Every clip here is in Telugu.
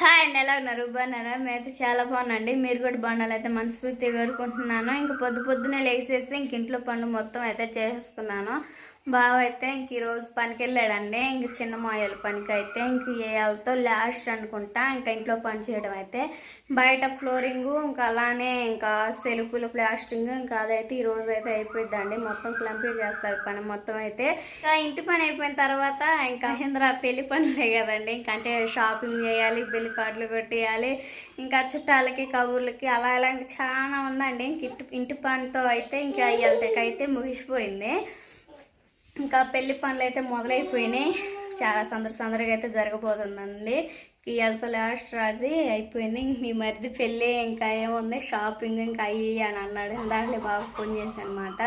హాయ్ అండి ఎలా ఉన్నారు? బాగున్నారా? మేమైతే చాలా బాగున్నాండి మీరు కూడా బాగున్నారు అయితే మనస్ఫూర్తిగా కోరుకుంటున్నాను. ఇంక పొద్దు పొద్దునే లేచేసి ఇంక ఇంట్లో పనులు మొత్తం అయితే చేసేసుకున్నాను. బావ అయితే ఇంక ఈరోజు పనికి వెళ్ళాడండి ఇంక చిన్న మాయల పనికి అయితే ఇంక ఏళ్ళతో లాస్ట్ అనుకుంటా ఇంకా ఇంట్లో పని చేయడం అయితే. బయట ఫ్లోరింగ్ ఇంకా అలానే ఇంకా సెలుపులు ప్లాస్టింగ్ ఇంకా అదైతే ఈ రోజు అయితే అయిపోయిందండి మొత్తం కంప్లీట్ చేస్తారు పని మొత్తం అయితే. ఇంకా ఇంటి పని అయిపోయిన తర్వాత ఇంకా మహేంద్ర పెళ్ళి పనులే కదండి. ఇంకంటే అంటే షాపింగ్ చేయాలి బిల్లు కార్డులు కొట్టేయాలి ఇంకా చుట్టాలకి కబుర్లకి అలా ఇలా ఇంకా చాలా ఉందండి. ఇంక ఇంటి ఇంటి పనితో అయితే ఇంకా అయ్యాలకైతే ముగిసిపోయింది. ఇంకా పెళ్ళి పనులు అయితే మొదలైపోయినాయి. చాలా సందడి సందడిగా అయితే జరగబోతుందండి. ఇవాళతో లాస్ట్ రాజీ అయిపోయింది. ఇంక మీ మరిది పెళ్ళి ఇంకా ఏముంది? షాపింగ్ ఇంకా అయ్యి అని అన్నాడు. దాంట్లో బాగా ఫోన్ చేశాను అనమాట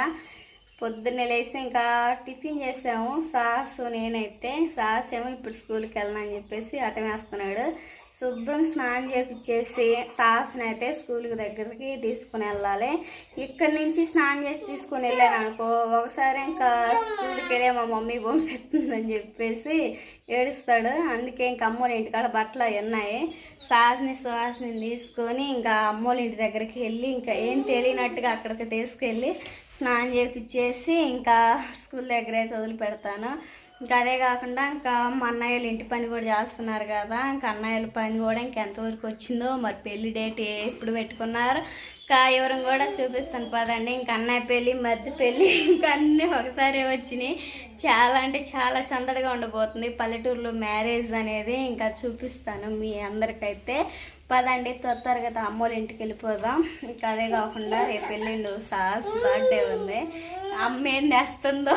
పొద్దున్నే లేసి ఇంకా టిఫిన్ చేసాము. సాస్ నేనైతే సాస్ ఏమో ఇప్పుడు స్కూల్కి వెళ్ళను అని చెప్పేసి అటమేస్తున్నాడు శుభ్రం స్నానం చేపించేసి సాస్ని అయితే స్కూల్కి దగ్గరికి తీసుకుని వెళ్ళాలి. ఇక్కడి నుంచి స్నానం చేసి తీసుకుని వెళ్ళాను అనుకో ఒకసారి ఇంకా స్కూల్కి వెళ్ళే మా మమ్మీ పంపిస్తుందని చెప్పేసి ఏడుస్తాడు. అందుకే ఇంకా అమ్మోళ్ళ ఇంటికాడ బట్టలు అవి ఉన్నాయి. సాస్ని సుహాస్ని తీసుకొని ఇంకా అమ్మోళ్ళ ఇంటి దగ్గరికి వెళ్ళి ఇంకా ఏం తెలియనట్టుగా అక్కడికి తీసుకెళ్ళి స్నానం చేపించేసి ఇంకా స్కూల్ దగ్గర అయితే వదిలిపెడతాను. ఇంకా అదే కాకుండా ఇంకా మా అన్నయ్యలు ఇంటి పని కూడా చేస్తున్నారు కదా ఇంకా అన్నయ్యల పని కూడా ఇంకెంతవరకు వచ్చిందో మరి పెళ్ళి డేట్ ఎప్పుడు పెట్టుకున్నారు ఇంకా వివరం కూడా చూపిస్తాను పదండి. ఇంకా అన్నయ్య పెళ్ళి మధ్య పెళ్ళి ఇంకా అన్నీ ఒకసారి వచ్చినాయి. చాలా అంటే చాలా సందడిగా ఉండబోతుంది. పల్లెటూరులో మ్యారేజ్ అనేది ఇంకా చూపిస్తాను మీ అందరికైతే. పదండి త్వర త్వరగా అమ్మోళ్ళ ఇంటికి వెళ్ళిపోదాం. ఇంకా అదే కాకుండా రేపు వెళ్ళిండు సాస్ బర్త్డే ఉంది. అమ్మ ఏం చేస్తుందో?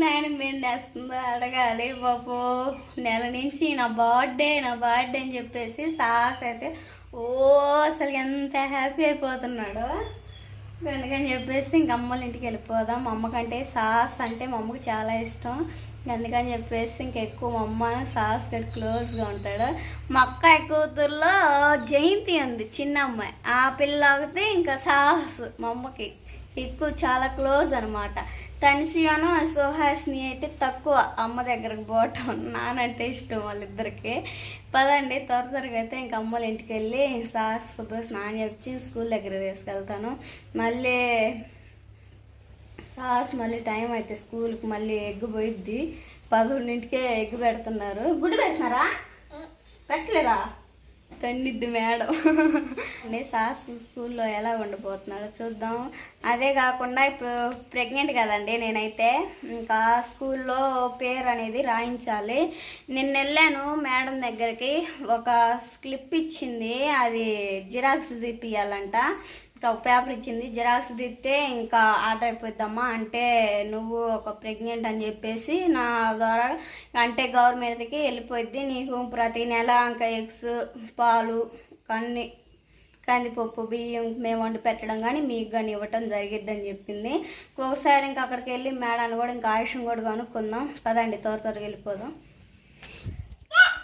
నాయన ఏం చేస్తుందో అడగాలి బాబు. నెల నుంచి నా బర్త్డే నా బర్త్డే అని చెప్పేసి సాస్ అయితే ఓ అసలు ఎంత హ్యాపీ అయిపోతున్నాడు. అందుకని చెప్పేసి ఇంక అమ్మోళ్ళ ఇంటికి వెళ్ళిపోదాం. మా అమ్మకంటే సాస్ అంటే మా అమ్మకి చాలా ఇష్టం. అందుకని చెప్పేసి ఇంక ఎక్కువ మా అమ్మ సాస్ క్లోజ్గా ఉంటాడు. మా అక్క కూతుర్లో జయంతి ఉంది చిన్న అమ్మాయి. ఆ పిల్ల ఒకటి ఇంకా సాహస్ మా అమ్మకి. ఎక్కువ చాలా క్లోజ్ అనమాట తనిసియాను సుహాస్ని అయితే తక్కువ అమ్మ దగ్గరకు పోవటం నానంటే ఇష్టం వాళ్ళిద్దరికి. పదండి త్వర త్వరగా అయితే ఇంక అమ్మల ఇంటికి వెళ్ళి సాహస్ శుభ్ర స్నానం చేపించి స్కూల్ దగ్గర తీసుకెళ్తాను. మళ్ళీ సాహస్ మళ్ళీ టైం అయితే స్కూల్కి మళ్ళీ ఎగ్గు పోయిద్ది. పదకొండింటికే ఎగ్గు పెడుతున్నారు. గుడ్డు పెడుతున్నారా పెట్టలేదా? తన్నిద్ది మేడం. అనే సాస్ స్కూల్లో ఎలా ఉండిపోతున్నాడో చూద్దాం. అదే కాకుండా ఇప్పుడు ప్రెగ్నెంట్ కదండి నేనైతే. ఇంకా స్కూల్లో పేరు అనేది రాయించాలి. నిన్న వెళ్ళాను మేడం దగ్గరికి. ఒక స్లిప్ ఇచ్చింది. అది జిరాక్స్ తీపియాలంట పేపర్ ఇచ్చింది జిరాక్స్ తీస్తే ఇంకా ఆర్డర్ అయిపోద్దమ్మా అంటే నువ్వు ఒక ప్రెగ్నెంట్ అని చెప్పేసి నా ద్వారా అంటే గవర్నమెంట్కి వెళ్ళిపోద్ది నీకు ప్రతి నెల ఇంకా ఎగ్స్ పాలు కన్ని కందిపప్పు బియ్యం మేము వండి పెట్టడం కానీ మీకు కానీ ఇవ్వటం జరిగిద్దని చెప్పింది. ఒకసారి ఇంకా అక్కడికి వెళ్ళి మేడాన్ని కూడా ఇంకా ఆయుషం కూడా కనుక్కుందాం. పదండి త్వర త్వరగా వెళ్ళిపోదాం.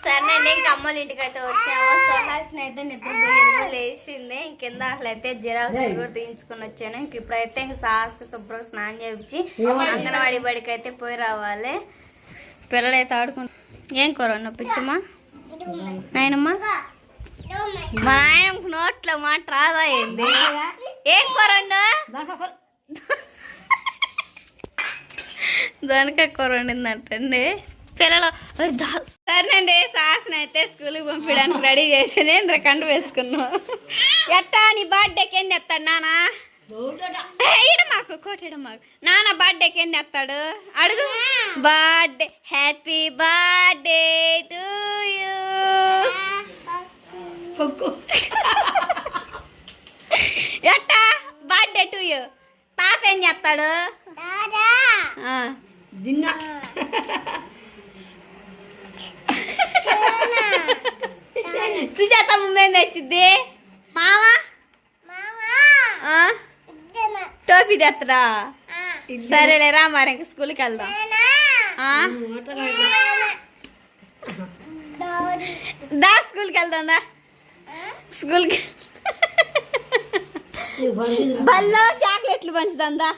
సరేనండి ఇంకా అమ్మల ఇంటికి అయితే వచ్చాము సుహాస్ని అయితే నిద్ర పోయేది లేచింది. ఇంకింద అసలు అయితే జిరాక్స్ కూడా తీయించుకొని వచ్చాను. ఇంక ఇప్పుడైతే ఇంక సాస్ శుభ్రం స్నానం చేయించి అంగన్వాడి బడికి అయితే పోయి రావాలి. పిల్లలు అయితే ఆడుకుంటు. ఏం కూర పిచ్చమ్మా? నాయనమ్మా? మా నాయనమ్మకు నోట్లో మాట రాదా ఏంది? ఏం కూర దొనకాయ కూర వండిందంటండి. పిల్లలు సరేనండి సాసన అయితే స్కూల్కి పంపించడానికి రెడీ చేసి ఇంద్ర కండు వేసుకున్నాం. ఎట్టా నీ బర్త్డేకి ఏం తెస్తాడు నానా? ఇడ మాకు కోటేడ మాకు. నాన్న బర్త్డేకి ఏం తెస్తాడు? అడుగు. Birthday happy birthday to you. ఎట్టా? Birthday to you. తాత ఏం చేస్తాడు? ఆ. సుజాత మమ్మేం తెచ్చిద్ది మామ ఆ? టోపీ తెత్తడా సరేలే రా మరి ఇంక స్కూల్కి వెళ్దాం. ఆ? దా స్కూల్కి వెళ్దాం దా. స్కూల్కి బల్లో చాక్లెట్లు పంచుదాం దా.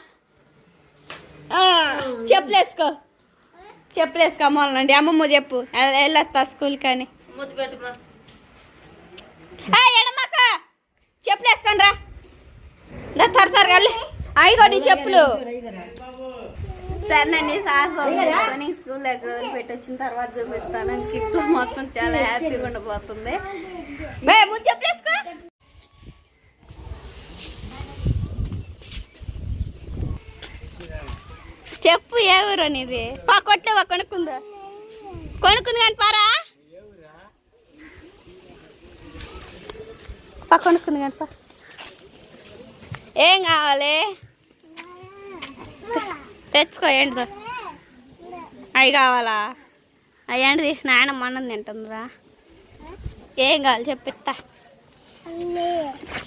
ఆ, చెప్పులేసుకో. చెప్పులేసుకో అమ్మ వాళ్ళండి అమ్మమ్మ చెప్పు. వెళ్ళొస్తా స్కూల్ కానీ ఎడమాక చెప్పులు వేసుకొని రా. త్వరగా వెళ్ళి. అయ్యో నీ చెప్పులు సరేనండి సాస్ తీసుకొని స్కూల్ దగ్గర పెట్టి వచ్చిన తర్వాత చూపిస్తాను. ఇంట్లో మొత్తం చాలా హ్యాపీగా ఉండబోతుంది బే, ముందు చెప్పులు చెప్పు ఏ ఊరు అనేది? పా కొట్లేవా కొనుక్కుందా? కొనుక్కుంది కానీ పారా? పా కొనుక్కుంది కానీ పా. ఏం కావాలి? తెచ్చుకో ఏంటిదో. అవి కావాలా? అవి ఏంటిది? నాయన మన్నం తింటుందిరా. ఏం కావాలి చెప్పిస్తా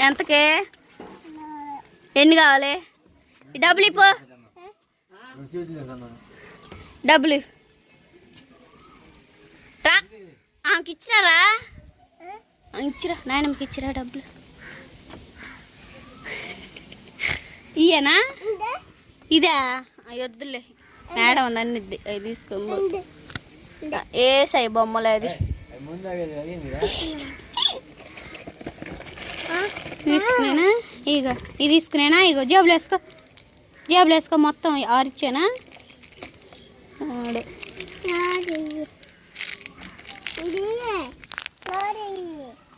ఎంతకే? ఎన్ని కావాలి? ఈ డబ్బులు ఇప్పు. డబ్బులు. రా. ఆమెకి ఇచ్చినారా ఇచ్చిరా. నాయనమ్మకి ఇచ్చిరా డబ్బులు. ఇయ్యనా ఇదా? ఆ, వద్దులే. మేడం అవి తీసుకొని పోతు. ఏ సై బొమ్మలు అది? తీసుకునేనా? ఇగో ఇది తీసుకునేనా? ఇగో జేబులు వేసుకో. జేబులు వేసుకో మొత్తం ఆరిచ్చానా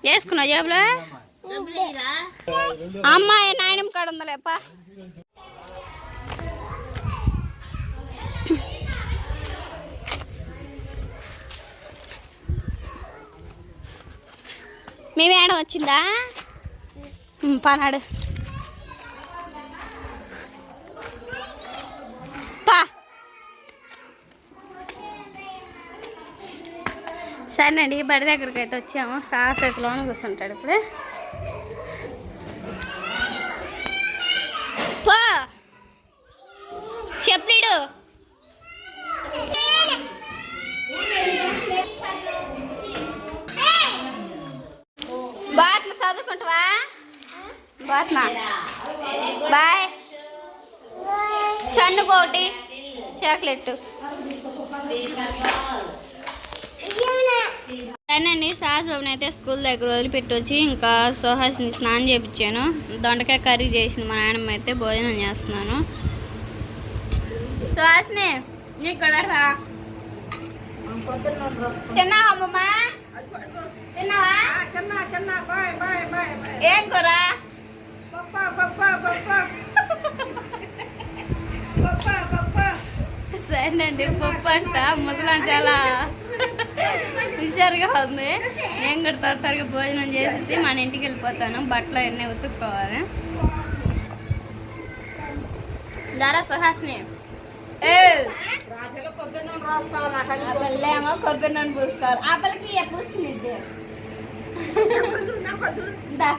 వేసుకున్నా వేసుకున్నావు జేబులో అమ్మాయి నాయనమ్మ కాడ ఉందలేప మీ మేడం వచ్చిందా పనాడు పా సరేనండి బడి దగ్గరికి అయితే వచ్చాము సాసతిలోనే కూర్చుంటాడు ఇప్పుడు. పో! చెప్పలేడు బాట్న చదువుకుంటావా? బాట్నా బాయ్. చన్నుకోటి చాక్లెట్ అండి సాహస్ బాబుని అయితే స్కూల్ దగ్గర వదిలిపెట్టి ఇంకా సోహాస్ని స్నానం చేయించాను దొండకాయ కర్రీ చేసిన మా నాయనమ్మ అయితే భోజనం చేస్తున్నాను. సుహాస్ని నీకు కూడా రా. తిన్నావా? ఏం కూర? సరేనండి పప్పు అంట ముసలాం చాలా హుషారుగా ఉంది. నేను కూడా త్వర త్వరగా భోజనం చేసేసి మన ఇంటికి వెళ్ళిపోతాను. బట్టలు అన్నీ ఉతుక్కోవాలి. దారా సుహాస్ని. ఏ! ఆ పిల్లేమో కొబ్బరి నూనె పూసుకోవాలి. ఆ పిల్లకి ఏ పూసుకునిద్ది? దా.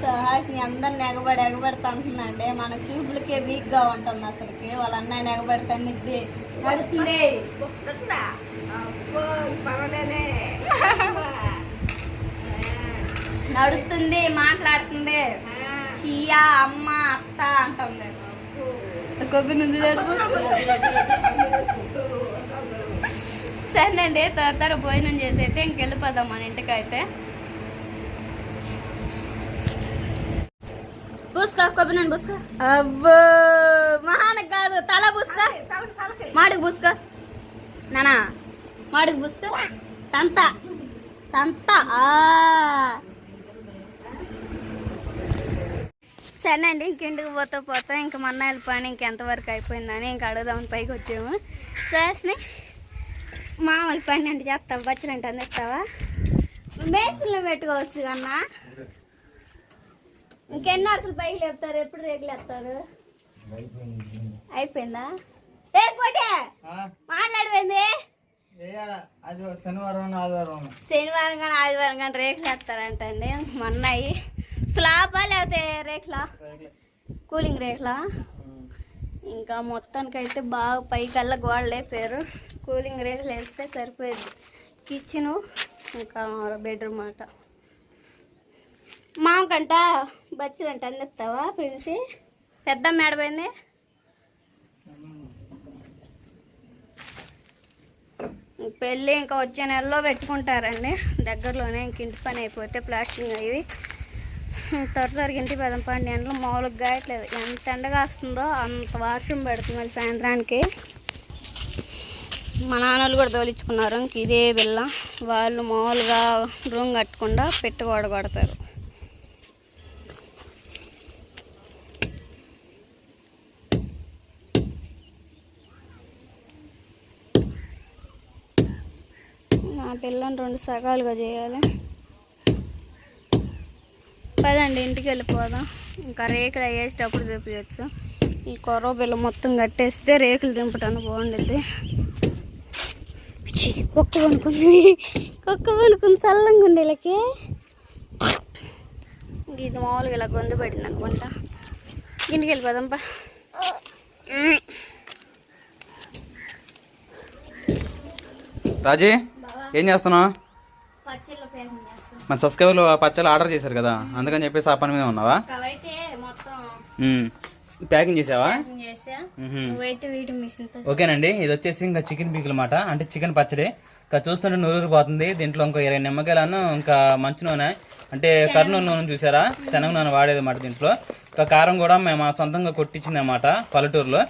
సుహాస్ని అందరిని ఎగబడి ఎగబెడతా అంటుందండి మన చూపులకే వీక్గా ఉంటుంది అసలుకి. వాళ్ళ అన్నయ్యని ఎగబెడతానిద్ది నడుస్తుంది. నడుస్తుంది మాట్లాడుతుంది. చియా అమ్మ అత్త అంటుంది. కొబ్బరి నుండి సరేనండి త్వర త్వర భోజనం చేసి అయితే ఇంకెళ్ళిపోదాం మన ఇంటికి అయితే పూసుకో కొబ్బరి నుండి పూసుకో అబ్బో మహానకు కాదు తల పూసుకో మాడికి పూసుకో నానా మాడికి పూసుకో తంత తంత ఆ. సరేనండి ఇంకింటికి పోతా పోతా ఇంకా మన్నాయిల పని ఇంకెంతవరకు అయిపోయిందని ఇంక అడుగుదామని పైకి వచ్చాము. సరేస్ని మామూలు పని అంటే చేస్తావా బచ్చలు అంటే అందిస్తావా? మేసులు పెట్టుకోవచ్చు కన్నా. ఇంకెన్ని అసలు పైకి లేపుతారు ఎప్పుడు రేకులు వేస్తారు అయిపోయిందా? ఏ కోటే మాట్లాడిపోయింది శనివారం శనివారం కానీ ఆదివారం కానీ రేకులు వేస్తారంట అండి మొన్నయి. స్లాబా లేకపోతే రేకులా? కూలింగ్ రేకులా? ఇంకా మొత్తానికి అయితే బాగా పైకల్లా గోడలు వేపారు. కూలింగ్ రేకులు వేస్తే సరిపోయేది. కిచెను ఇంకా బెడ్రూమ్ అట. మామకంట బచ్చిదంట అందిస్తావా ప్రిన్సి? పెద్ద మేడపోయింది పెళ్ళి ఇంకా వచ్చే నెలలో పెట్టుకుంటారండి. దగ్గరలోనే ఇంక ఇంటి పని అయిపోతే ప్లాస్టింగ్ అయ్యి. త్వర త్వరగా ఇంటి పదం పండి ఎండలు మామూలుగా గాయట్లేదు. ఎంత ఎండగా వస్తుందో అంత వర్షం పెడుతుంది సాయంత్రానికి. మా నాన్నలు కూడా తోలించుకున్నారు ఇంక ఇదే బిల్ల వాళ్ళు మామూలుగా రూమ్ కట్టకుండా పెట్టి కూడా కొడతారు. నా పిల్లని రెండు సగాలుగా చేయాలి. పదండి ఇంటికి వెళ్ళిపోదాం. ఇంకా రేకులు అయ్యేసేటప్పుడు చూపించచ్చు. ఈ కొరవ బిల్ల మొత్తం కట్టేస్తే రేకులు దింపటానికి బాగుండుద్ది. కుక్క కొనుక్కుంది కుక్క పనుకుంది చల్లంగా ఉండేలకి ఇది మామూలుగా ఇలా గొంతు పెట్టింది అనుకుంటా. ఇంటికి వెళ్ళిపోదాం పా. రాజీ? ఏం చేస్తున్నావు? మన సబ్స్క్రైబర్లు పచ్చళ్ళు ఆర్డర్ చేశారు కదా అందుకని చెప్పేసి ఆ పని మీద ఉన్నావా. ప్యాకింగ్ చేసావా? ఓకేనండి ఇది వచ్చేసి ఇంకా చికెన్ పీకులు మాట అంటే చికెన్ పచ్చడి. ఇంకా చూస్తుంటే నూరూరు పోతుంది దీంట్లో ఇంకో ఇరవై నిమ్మకాయలను ఇంకా మంచి నూనె అంటే కర్నూలు నూనె చూసారా? శనగ నూనె వాడేది అన్నమాట దీంట్లో. ఇంకా కారం కూడా మేము సొంతంగా కొట్టించింది అన్నమాట పల్లెటూరులో.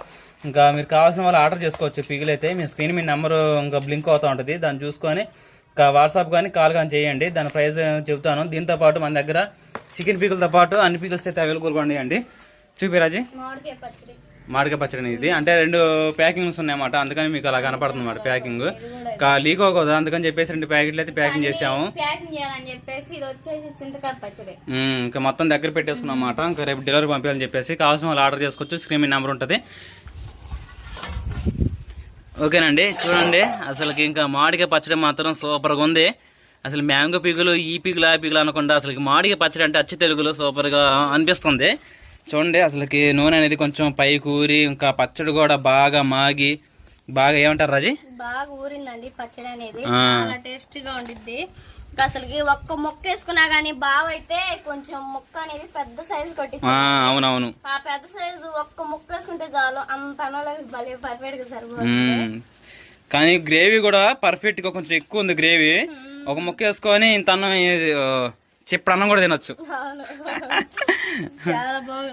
ఇంకా మీరు కావాల్సిన వాళ్ళు ఆర్డర్ చేసుకోవచ్చు. పీకులు అయితే మీ స్క్రీన్ మీ నెంబర్ ఇంకా బ్లింక్ అవుతూ ఉంటుంది. దాన్ని చూసుకొని ఇంకా వాట్సాప్ కానీ కాల్ కానీ చేయండి. దాని ప్రైస్ చెబుతాను. దీంతో పాటు మన దగ్గర చికెన్ పీకులతో పాటు అన్ని పీకుల్స్ అయితే అవైలబుల్గా ఉన్నాయండి. చూపిరాజీ మామిడికాయ పచ్చడి. ఇది. అంటే రెండు ప్యాకింగ్స్ ఉన్నాయన్నమాట. అందుకని మీకు అలా కనపడుతుంది అన్నమాట ప్యాకింగ్. లీక్ అవ్వకూడదు అందుకని చెప్పేసి రెండు ప్యాకెట్లు అయితే ప్యాకింగ్ చేసాము ఇంకా మొత్తం దగ్గర పెట్టేసుకున్నాం అన్నమాట. ఇంకా రేపు డెలివరీ పంపించాలని చెప్పేసి కావాల్సిన వాళ్ళు ఆర్డర్ చేసుకోవచ్చు. స్క్రీన్ మీద నెంబర్ ఉంటుంది. ఓకేనండి చూడండి. అసలుకి ఇంకా మామిడికాయ పచ్చడి మాత్రం సూపర్గా ఉంది. అసలు మ్యాంగో పీకులు ఈ పీకులు ఆ పీకులు అనకుండా అసలు మామిడికాయ పచ్చడి అంటే అచ్చి తెలుగులో సూపర్గా అనిపిస్తుంది. చూడండి అసలుకి నూనె అనేది కొంచెం పై కూరి ఇంకా పచ్చడి కూడా బాగా మాగి బాగా ఏమంటారు రాజీ? బాగా ఊరిందండి పచ్చడి అనేది. చాలా టేస్టీగా ఉండిద్ది. అసలుకి ఒక్క మొక్క వేసుకున్నా గానీ బావ అయితే కొంచెం ముక్క అనేది పెద్ద సైజు కొట్టించి ఆ, అవునవును. ఆ పెద్ద సైజు ఒక్క ముక్క వేసుకుంటే చాలు అంత భలే పర్ఫెక్ట్గా సరిపోతుంది. కానీ గ్రేవీ కూడా పర్ఫెక్ట్గా కొంచెం ఎక్కువ ఉంది గ్రేవీ. ఒక ముక్క వేసుకొని ఇంత అన్నం చెప్పడు అన్నం కూడా తినొచ్చు. చాలా బాగుంది.